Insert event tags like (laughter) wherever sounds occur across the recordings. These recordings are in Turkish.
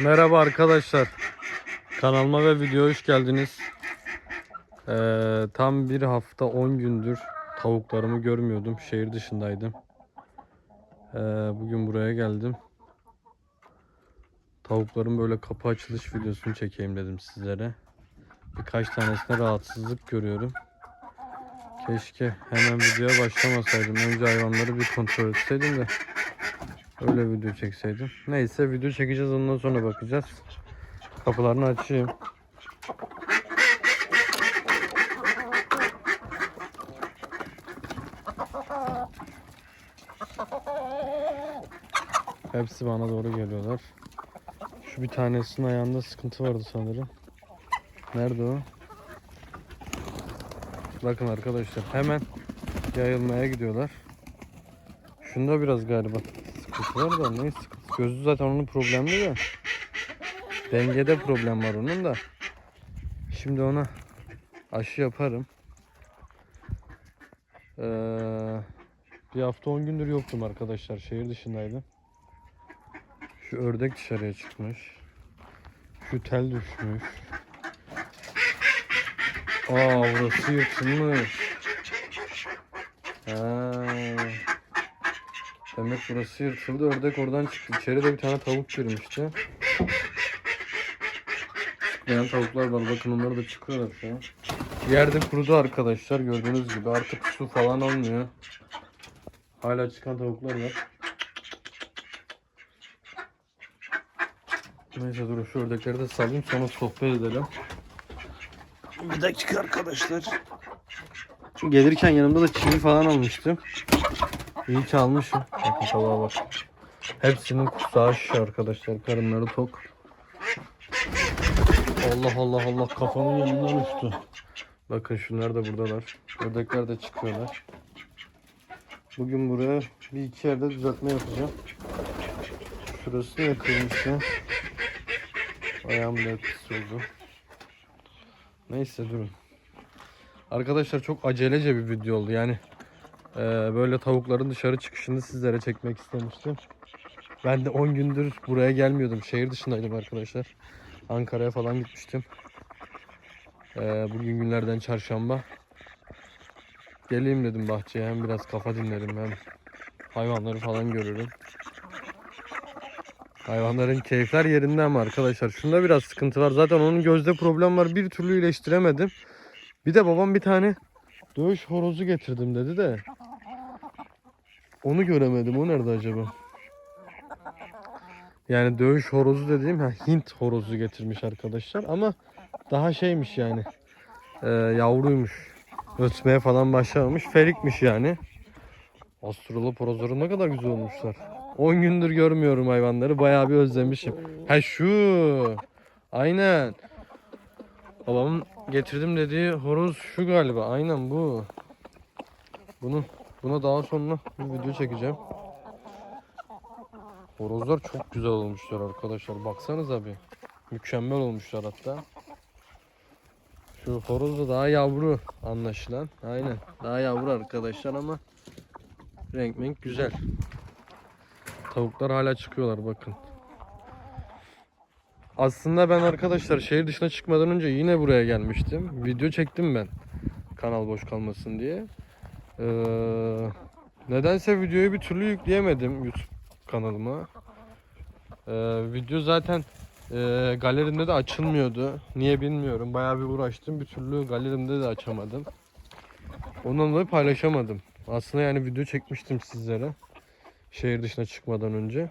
Merhaba arkadaşlar. Kanalıma ve videoya hoş geldiniz. Ee, tam bir hafta 10 gündür tavuklarımı görmüyordum. Şehir dışındaydım. Ee, bugün buraya geldim. Tavukların böyle kapı açılış videosunu çekeyim dedim sizlere. Birkaç tanesine rahatsızlık görüyorum. Keşke hemen videoya başlamasaydım. Önce hayvanları bir kontrol etseydim de öyle video çekseydim. Neyse video çekeceğiz ondan sonra bakacağız. Kapılarını açayım. Hepsi bana doğru geliyorlar. Şu bir tanesinin ayağında sıkıntı vardı sanırım. Nerede o? Bakın arkadaşlar hemen yayılmaya gidiyorlar. Şunda biraz galiba sıkıntı da ne sıkıntı? Gözü zaten onun problemli de. Dengede problem var onun da. Şimdi ona aşı yaparım. Ee, bir hafta 10 gündür yoktum arkadaşlar. Şehir dışındaydım. Şu ördek dışarıya çıkmış. Şu tel düşmüş. Aa burası yırtılmış. Ha. Demek burası yırtıldı. Ördek oradan çıktı. İçeride bir tane tavuk girmişti. Çıkmayan tavuklar var. Bakın onlar da çıkıyorlar şu an. Yerde kurudu arkadaşlar. Gördüğünüz gibi. Artık su falan olmuyor. Hala çıkan tavuklar var. Neyse dur şu ördekleri de salayım sonra sohbet edelim. Bir dakika arkadaşlar. Gelirken yanımda da çivi falan almıştım. İyi ki almışım. Bakın tabağa bak. Hepsinin kutsağı şiş arkadaşlar. Karınları tok. Allah Allah Allah kafamın yanından uçtu. Bakın şunlar da buradalar. Ördekler de çıkıyorlar. Bugün buraya bir iki yerde düzeltme yapacağım. Şurası yakılmış ya. Ayağım etkisi oldu. Neyse durun. Arkadaşlar çok acelece bir video oldu yani. Ee, böyle tavukların dışarı çıkışını sizlere çekmek istemiştim. Ben de 10 gündür buraya gelmiyordum. Şehir dışındaydım arkadaşlar. Ankara'ya falan gitmiştim. Ee, bugün günlerden çarşamba. Geleyim dedim bahçeye hem biraz kafa dinlerim hem hayvanları falan görürüm. Hayvanların keyifler yerinde ama arkadaşlar şunda biraz sıkıntı var. Zaten onun gözde problem var. Bir türlü iyileştiremedim. Bir de babam bir tane dövüş horozu getirdim dedi de. Onu göremedim. O nerede acaba? Yani dövüş horozu dediğim ha, Hint horozu getirmiş arkadaşlar ama daha şeymiş yani. Ee, yavruymuş. Ötmeye falan başlamamış. Ferikmiş yani. Astrolop horozları ne kadar güzel olmuşlar. 10 gündür görmüyorum hayvanları. Bayağı bir özlemişim. Ha şu. Aynen. Babamın getirdim dediği horoz şu galiba. Aynen bu. Bunu buna daha sonra bir video çekeceğim. Horozlar çok güzel olmuşlar arkadaşlar. Baksanıza bir. Mükemmel olmuşlar hatta. Şu horoz da daha yavru anlaşılan. Aynen. Daha yavru arkadaşlar ama renk renk güzel. Tavuklar hala çıkıyorlar bakın. Aslında ben arkadaşlar şehir dışına çıkmadan önce yine buraya gelmiştim. Video çektim ben. Kanal boş kalmasın diye. Ee, nedense videoyu bir türlü yükleyemedim YouTube kanalıma. Ee, video zaten e, galerimde de açılmıyordu. Niye bilmiyorum. Bayağı bir uğraştım. Bir türlü galerimde de açamadım. Ondan dolayı paylaşamadım. Aslında yani video çekmiştim sizlere. Şehir dışına çıkmadan önce.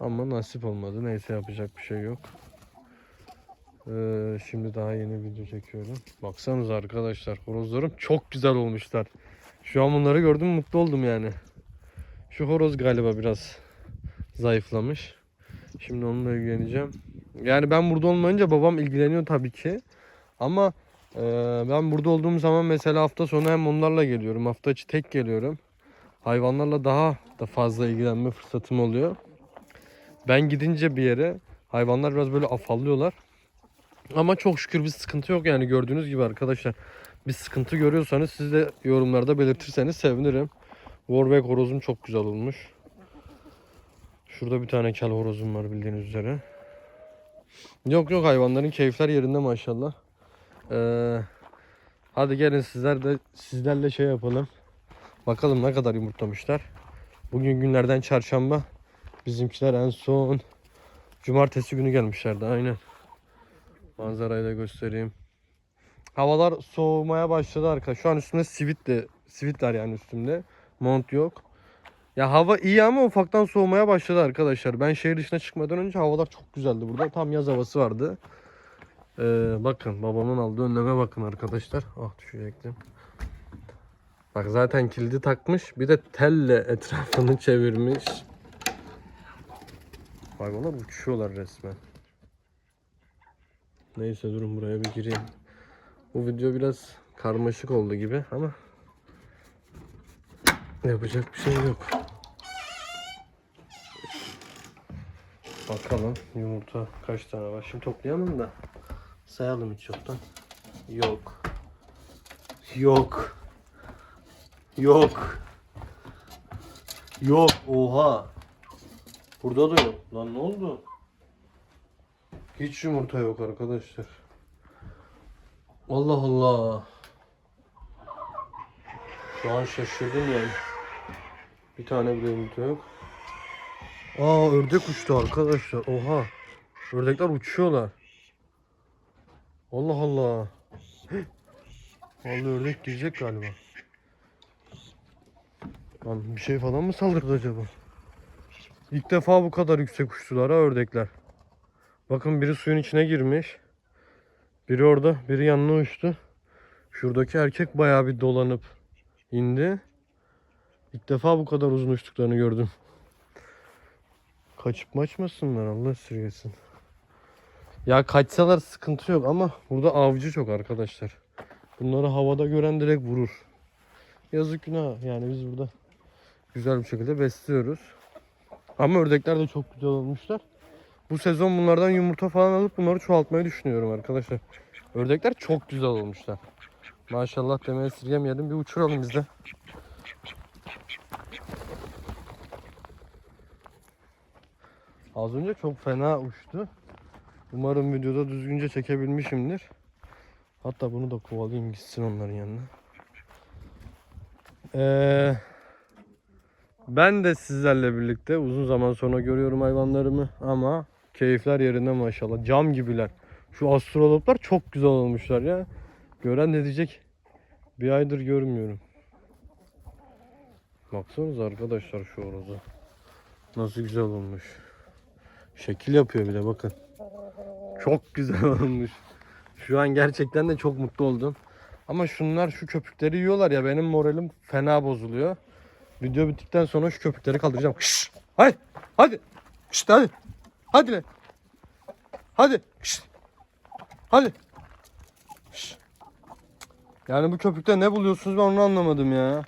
Ama nasip olmadı. Neyse yapacak bir şey yok. Ee, şimdi daha yeni video çekiyorum. Baksanıza arkadaşlar. Horozlarım çok güzel olmuşlar. Şu an bunları gördüm mutlu oldum yani. Şu horoz galiba biraz zayıflamış. Şimdi onunla ilgileneceğim. Yani ben burada olmayınca babam ilgileniyor tabii ki. Ama e, ben burada olduğum zaman mesela hafta sonu hem onlarla geliyorum. Hafta içi tek geliyorum. Hayvanlarla daha da fazla ilgilenme fırsatım oluyor. Ben gidince bir yere hayvanlar biraz böyle afallıyorlar. Ama çok şükür bir sıkıntı yok yani gördüğünüz gibi arkadaşlar. Bir sıkıntı görüyorsanız siz de yorumlarda belirtirseniz sevinirim. Warbeck horozum çok güzel olmuş. Şurada bir tane kel horozum var bildiğiniz üzere. Yok yok hayvanların keyifler yerinde maşallah. Ee, hadi gelin sizler de sizlerle şey yapalım. Bakalım ne kadar yumurtlamışlar. Bugün günlerden çarşamba. Bizimkiler en son cumartesi günü gelmişlerdi aynen. Manzarayı da göstereyim. Havalar soğumaya başladı arka. Şu an üstümde sivit de sivit var yani üstümde. Mont yok. Ya hava iyi ama ufaktan soğumaya başladı arkadaşlar. Ben şehir dışına çıkmadan önce havalar çok güzeldi burada. Tam yaz havası vardı. Ee, bakın babamın aldığı önleme bakın arkadaşlar. Ah düşecektim. Bak zaten kilidi takmış. Bir de telle etrafını çevirmiş. Hayvanlar uçuyorlar resmen. Neyse durun buraya bir gireyim. Bu video biraz karmaşık oldu gibi ama yapacak bir şey yok. Bakalım yumurta kaç tane var. Şimdi toplayalım da sayalım hiç yoktan. Yok. Yok. Yok. Yok. Oha. Burada da yok. Lan ne oldu? Hiç yumurta yok arkadaşlar. Allah Allah. Şu an şaşırdım yani. Bir tane bile yumurta yok. Aa ördek uçtu arkadaşlar. Oha. Ördekler uçuyorlar. Allah Allah. Vallahi ördek diyecek galiba. Lan bir şey falan mı saldırdı acaba? İlk defa bu kadar yüksek uçtular ha ördekler. Bakın biri suyun içine girmiş. Biri orada, biri yanına uçtu. Şuradaki erkek bayağı bir dolanıp indi. İlk defa bu kadar uzun uçtuklarını gördüm. Kaçıp maçmasınlar Allah esirgesin. Ya kaçsalar sıkıntı yok ama burada avcı çok arkadaşlar. Bunları havada gören direkt vurur. Yazık günah yani biz burada güzel bir şekilde besliyoruz. Ama ördekler de çok güzel olmuşlar. Bu sezon bunlardan yumurta falan alıp bunları çoğaltmayı düşünüyorum arkadaşlar. Ördekler çok güzel olmuşlar. Maşallah demeye esirgemeyelim bir uçuralım biz de. Az önce çok fena uçtu. Umarım videoda düzgünce çekebilmişimdir. Hatta bunu da kovalayayım gitsin onların yanına. Ee, ben de sizlerle birlikte uzun zaman sonra görüyorum hayvanlarımı ama keyifler yerinde maşallah. Cam gibiler. Şu astroloplar çok güzel olmuşlar ya. Gören ne diyecek? Bir aydır görmüyorum. Baksanıza arkadaşlar şu horoza. Nasıl güzel olmuş. Şekil yapıyor bir de bakın. Çok güzel (laughs) olmuş. Şu an gerçekten de çok mutlu oldum. Ama şunlar şu köpükleri yiyorlar ya benim moralim fena bozuluyor. Video bittikten sonra şu köpükleri kaldıracağım. Şşş! Hadi! Hadi! Şşt hadi! Hadi lan! Hadi! Şşt! Hadi! Şşt! Yani bu köpükte ne buluyorsunuz ben onu anlamadım ya.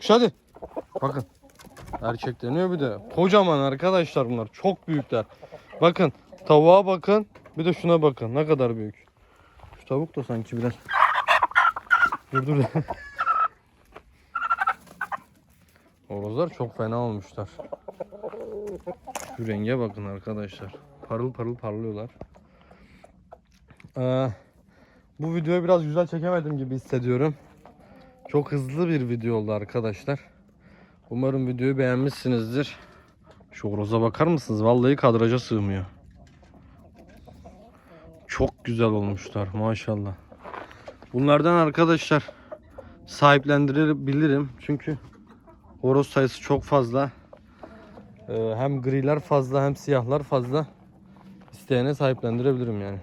Şşt hadi! Bakın. Erkekleniyor bir de. Kocaman arkadaşlar bunlar. Çok büyükler. Bakın tavuğa bakın. Bir de şuna bakın. Ne kadar büyük. Şu tavuk da sanki biraz. Dur dur. Horozlar çok fena olmuşlar. Şu renge bakın arkadaşlar. Parıl parıl parlıyorlar. Ee, bu videoyu biraz güzel çekemedim gibi hissediyorum. Çok hızlı bir video oldu arkadaşlar. Umarım videoyu beğenmişsinizdir. Şu horoza bakar mısınız? Vallahi kadraja sığmıyor. Çok güzel olmuşlar maşallah. Bunlardan arkadaşlar sahiplendirebilirim. Çünkü horoz sayısı çok fazla. Ee, hem griler fazla hem siyahlar fazla. İsteyene sahiplendirebilirim yani.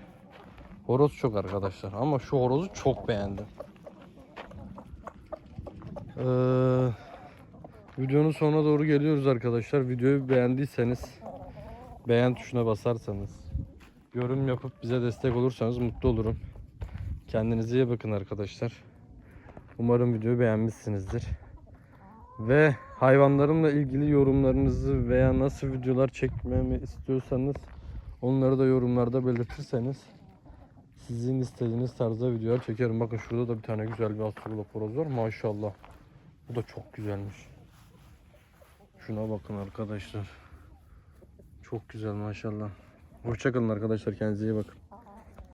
Horoz çok arkadaşlar ama şu horozu çok beğendim. Ee, videonun sonuna doğru geliyoruz arkadaşlar. Videoyu beğendiyseniz beğen tuşuna basarsanız yorum yapıp bize destek olursanız mutlu olurum. Kendinize iyi bakın arkadaşlar. Umarım videoyu beğenmişsinizdir. Ve hayvanlarımla ilgili yorumlarınızı veya nasıl videolar çekmemi istiyorsanız onları da yorumlarda belirtirseniz sizin istediğiniz tarzda videolar çekerim. Bakın şurada da bir tane güzel bir astrolog horoz var. Maşallah. Bu da çok güzelmiş. Şuna bakın arkadaşlar. Çok güzel maşallah. Hoşçakalın arkadaşlar kendinize iyi bakın.